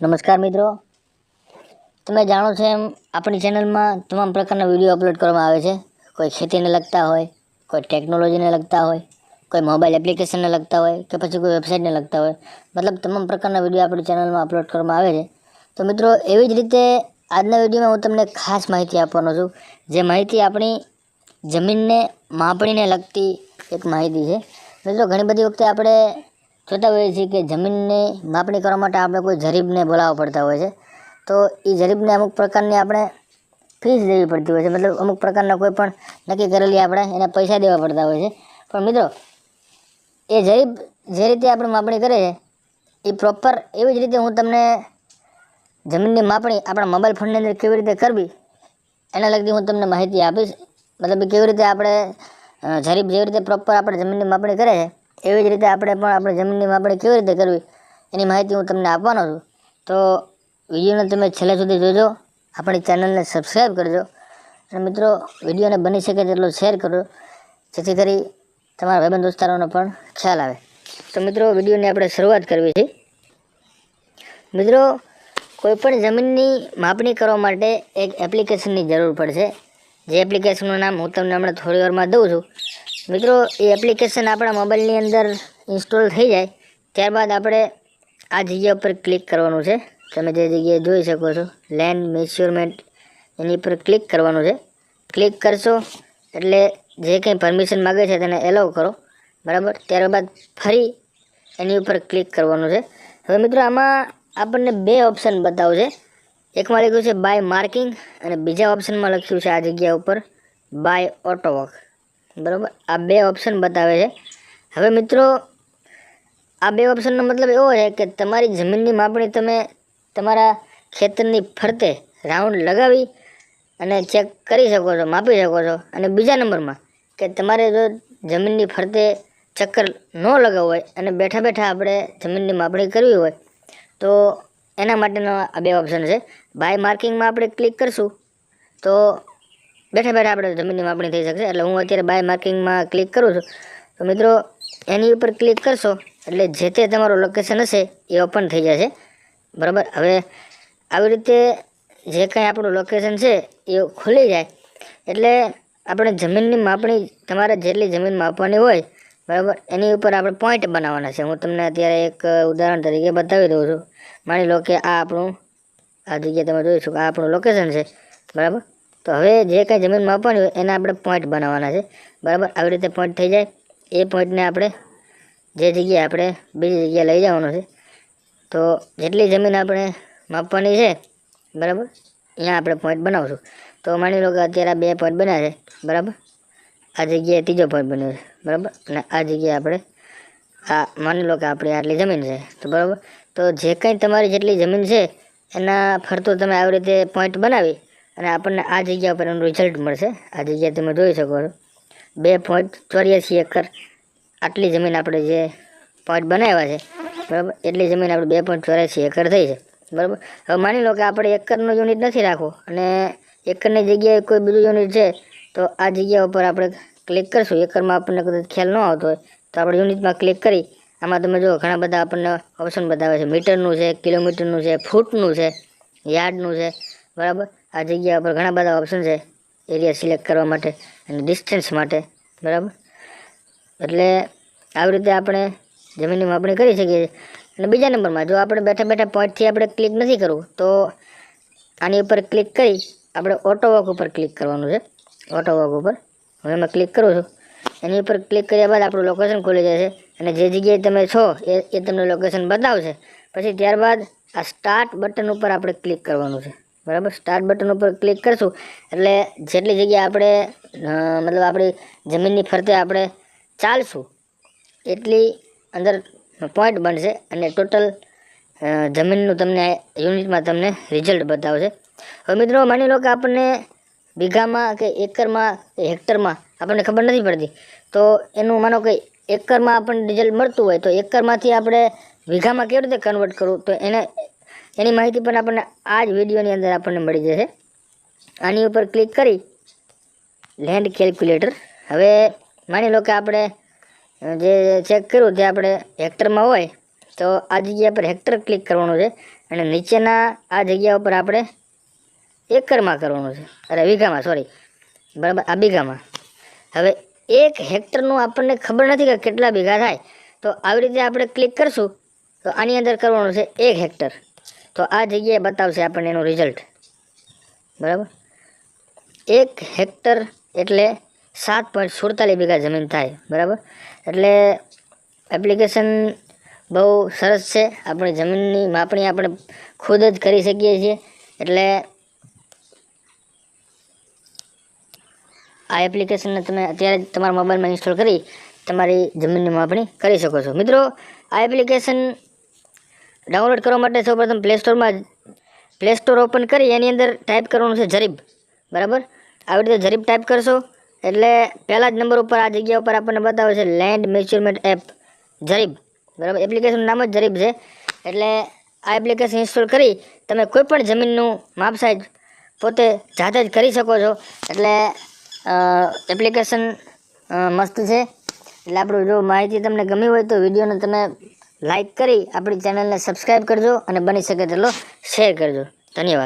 નમસ્કાર મિત્રો. તમે જાણો છો એમ, આપણી ચેનલમાં તમામ પ્રકારના વીડિયો અપલોડ કરવામાં આવે છે. કોઈ ખેતીને લગતા હોય, કોઈ ટેકનોલોજીને લગતા હોય, કોઈ મોબાઈલ એપ્લિકેશનને લગતા હોય કે પછી કોઈ વેબસાઇટને લગતા હોય. મતલબ તમામ પ્રકારના વીડિયો આપણી ચેનલમાં અપલોડ કરવામાં આવે છે. તો મિત્રો, એવી જ રીતે આજના વિડીયોમાં હું તમને ખાસ માહિતી આપવાનો છું. જે માહિતી આપણી જમીનને માપણીને લગતી એક માહિતી છે. મિત્રો, ઘણી બધી વખતે આપણે જોતા હોઈએ છીએ કે જમીનની માપણી કરવા માટે આપણે કોઈ જરીબને બોલાવવા પડતા હોય છે. તો એ જરીબને અમુક પ્રકારની આપણે ફીસ દેવી પડતી હોય છે. મતલબ અમુક પ્રકારના કોઈ પણ નક્કી કરેલી આપણે એને પૈસા દેવા પડતા હોય છે. પણ મિત્રો, એ જરીબ જે રીતે આપણે માપણી કરે છે, એ પ્રોપર એવી જ રીતે હું તમને જમીનની માપણી આપણા મોબાઈલ ફોનની અંદર કેવી રીતે કરવી, એના લગતી હું તમને માહિતી આપીશ. મતલબ કેવી રીતે આપણે જરીબ જેવી રીતે પ્રોપર આપણે જમીનની માપણી કરે છે એવી જ રીતે આપણે પણ આપણે જમીનની માપણી કેવી રીતે કરવી, એની માહિતી હું તમને આપવાનો છું. તો વિડીયોને તમે છેલ્લે સુધી જોજો, આપણી ચેનલને સબસ્ક્રાઈબ કરજો. અને મિત્રો, વિડીયોને બની શકે તેટલો શેર કરો, જેથી કરી તમારા ભાઈબંધ દોસ્તારોનો પણ ખ્યાલ આવે. તો મિત્રો, વિડીયોની આપણે શરૂઆત કરવી છે. મિત્રો, કોઈપણ જમીનની માપણી કરવા માટે એક એપ્લિકેશનની જરૂર પડશે. જે એપ્લિકેશનનું નામ હું તમને હમણાં થોડી વારમાં દઉં છું. મિત્રો, એ એપ્લિકેશન આપણા મોબાઈલની અંદર ઇન્સ્ટોલ થઈ જાય, ત્યારબાદ આપણે આ જગ્યા ઉપર ક્લિક કરવાનું છે. તમે જે જગ્યાએ જોઈ શકો છો લેન્ડ મેચ્યોરમેન્ટ એની ઉપર ક્લિક કરવાનું છે. ક્લિક કરશો, એટલે જે કંઈ પરમિશન માગે છે તેને એલાવ કરો, બરાબર? ત્યારબાદ ફરી એની ઉપર ક્લિક કરવાનું છે. હવે મિત્રો, આમાં આપણને બે ઓપ્શન બતાવશે. એકમાં લખ્યું છે બાય માર્કિંગ અને બીજા ઓપ્શનમાં લખ્યું છે, આ જગ્યા ઉપર બાય ઓટોવર્ક બરાબર? આ બે ઓપ્શન બતાવે છે. હવે મિત્રો, આ બે ઓપ્શનનો મતલબ એવો છે કે તમારી જમીનની માપણી તમે તમારા ખેતરની ફરતે રાઉન્ડ લગાવી અને ચેક કરી શકો છો, માપી શકો છો. અને બીજા નંબરમાં કે તમારે જો જમીનની ફરતે ચક્કર ન લગાવવું હોય અને બેઠા બેઠા આપણે જમીનની માપણી કરવી હોય, તો એના માટેનો આ બે ઓપ્શન છે. બાય માર્કિંગમાં આપણે ક્લિક કરશું, તો બેઠા બેઠા આપણે જમીનની માપણી થઈ શકશે. એટલે હું અત્યારે બાય માર્કિંગમાં ક્લિક કરું છું. તો મિત્રો, એની ઉપર ક્લિક કરશો, એટલે જે તે તમારું લોકેશન હશે એ ઓપન થઈ જશે. બરાબર? હવે આવી રીતે જે કાંઈ આપણું લોકેશન છે એ ખુલી જાય. એટલે આપણે જમીનની માપણી, તમારે જેટલી જમીન માપવાની હોય, બરાબર, એની ઉપર આપણે પોઈન્ટ બનાવવાના છે. હું તમને અત્યારે એક ઉદાહરણ તરીકે બતાવી દઉં છું. માની લો કે આ આપણું, આ જગ્યાએ તમે જોઈ શકો, આ આપણું લોકેશન છે. બરાબર? તો હવે જે કાંઈ જમીન માપવાની હોય એના આપણે પોઈન્ટ બનાવવાના છે. બરાબર? આવી રીતે પોઈન્ટ થઈ જાય. એ પોઈન્ટને આપણે જે જગ્યાએ આપણે બીજી જગ્યાએ લઈ જવાનું છે. તો જેટલી જમીન આપણે માપવાની છે, બરાબર? અહીંયા આપણે પોઈન્ટ બનાવશું. તો માની લો કે અત્યારે બે પોઈન્ટ બન્યા છે, બરાબર? આ જગ્યાએ ત્રીજો પોઈન્ટ બન્યો છે, બરાબર? અને આ જગ્યાએ આપણે આ માની લો કે આપણી આટલી જમીન છે, તો બરાબર? તો જે કંઈ તમારી જેટલી જમીન છે, એના ફરતું તમે આવી રીતે પોઈન્ટ બનાવી અને આપણને આ જગ્યા પર એનું રિઝલ્ટ મળશે. આ જગ્યાએ તમે જોઈ શકો છો. બે પોઈન્ટ ચોર્યાસી એકર આટલી જમીન આપણે જે પોઈન્ટ બનાવ્યા છે, બરાબર? એટલી જમીન આપણે બે પોઈન્ટ ચોર્યાસી એકર થઈ છે, બરાબર? હવે માની લો કે આપણે એકરનો યુનિટ નથી રાખવો અને એકરની જગ્યાએ કોઈ બીજું યુનિટ છે, તો આ જગ્યા ઉપર આપણે ક્લિક કરશું. એકરમાં આપણને કદાચ ખ્યાલ ન આવતો હોય, તો આપણે યુનિટમાં ક્લિક કરી, આમાં તમે જો ઘણા બધા આપણને ઓપ્શન બતાવે છે. મીટરનું છે, કિલોમીટરનું છે, ફૂટનું છે, યાર્ડનું છે, બરાબર? આ જગ્યા ઉપર ઘણા બધા ઓપ્શન છે એરિયા સિલેક્ટ કરવા માટે અને ડિસ્ટન્સ માટે, બરાબર? એટલે આવી રીતે આપણે જમીનની માપણી કરી શકીએ છીએ. અને બીજા નંબરમાં જો આપણે બેઠા બેઠા પોઈન્ટથી આપણે ક્લિક નથી કરવું, તો આની ઉપર ક્લિક કરી આપણે ઓટો વોક ઉપર ક્લિક કરવાનું છે. ઓટો વોક ઉપર. હું એમાં ક્લિક કરું છું. એની ઉપર ક્લિક કર્યા બાદ આપણું લોકેશન ખુલી જશે અને જે જગ્યાએ તમે છો, એ એ તમને લોકેશન બતાવશે. પછી ત્યારબાદ આ સ્ટાર્ટ બટન ઉપર આપણે ક્લિક કરવાનું છે. બરાબર? સ્ટાર્ટ બટન ઉપર ક્લિક કરશું. એટલે જેટલી જગ્યા આપણે મતલબ આપણી જમીનની ફરતે આપણે ચાલશું, એટલી અંદર પોઈન્ટ બનશે અને ટોટલ જમીનનું તમને યુનિટમાં તમને રિઝલ્ટ બતાવશે. હવે મિત્રો, માની લો કે આપણને વીઘામાં કે એકરમાં કે હેક્ટરમાં, આપણને ખબર નથી પડતી, તો એનું માનો કે એકરમાં આપણને રિઝલ્ટ મળતું હોય, તો એકરમાંથી આપણે વીઘામાં કેવી રીતે કન્વર્ટ કરવું તો એને એની માહિતી પણ આપણને આ જ વિડીયોની અંદર આપણને મળી જશે. આની ઉપર ક્લિક કરી લેન્ડ કેલ્ક્યુલેટર હવે માની લો કે આપણે જે ચેક કર્યું તે આપણે હેક્ટરમાં હોય, તો આ જગ્યા પર હેક્ટર ક્લિક કરવાનું છે અને નીચેના આ જગ્યા ઉપર આપણે એકરમાં કરવાનું છે. અરે, વીઘામાં સોરી બરાબર, આ બીઘામાં. હવે એક હેક્ટરનું આપણને ખબર નથી કે કેટલા બીઘા થાય. તો આવી રીતે આપણે ક્લિક કરશું, તો આની અંદર કરવાનું છે એક હેક્ટર. તો આ જગ્યાએ બતાવશે આપણને એનું રિઝલ્ટ બરાબર? એક હેક્ટર એટલે સાત પોઈન્ટ સુડતાલીસ વીઘા જમીન થાય. બરાબર? એટલે એપ્લિકેશન બહુ સરસ છે. આપણી જમીનની માપણી આપણે ખુદ જ કરી શકીએ છીએ. એટલે આ એપ્લિકેશનને તમે અત્યારે તમારા મોબાઈલમાં ઇન્સ્ટોલ કરી તમારી જમીનની માપણી કરી શકો છો. મિત્રો, આ એપ્લિકેશન ડાઉનલોડ કરવા માટે સૌપ્રથમ પ્લે સ્ટોરમાં પ્લે સ્ટોર ઓપન કરી એની અંદર ટાઈપ કરવાનું છે જરીબ. બરાબર? આવી રીતે જરીબ ટાઈપ કરશો. એટલે પહેલા જ નંબર ઉપર આ જગ્યા ઉપર આપણને બતાવે છે લેન્ડ મેચ્યોરમેન્ટ એપ જરીબ. બરાબર? એપ્લિકેશન નામ જ જરીબ છે. એટલે આ એપ્લિકેશન ઇન્સ્ટોલ કરી તમે કોઈપણ જમીનનું માપ સાઈજ પોતે જાતે જ કરી શકો છો. એટલે એપ્લિકેશન મસ્ત છે. એટલે આપણું જો માહિતી તમને ગમી હોય તો વિડીયોને તમે લાઈક કરી આપણી ચેનલને સબસ્ક્રાઈબ કરજો અને બની શકે તેટલો શેર કરજો. ધન્યવાદ.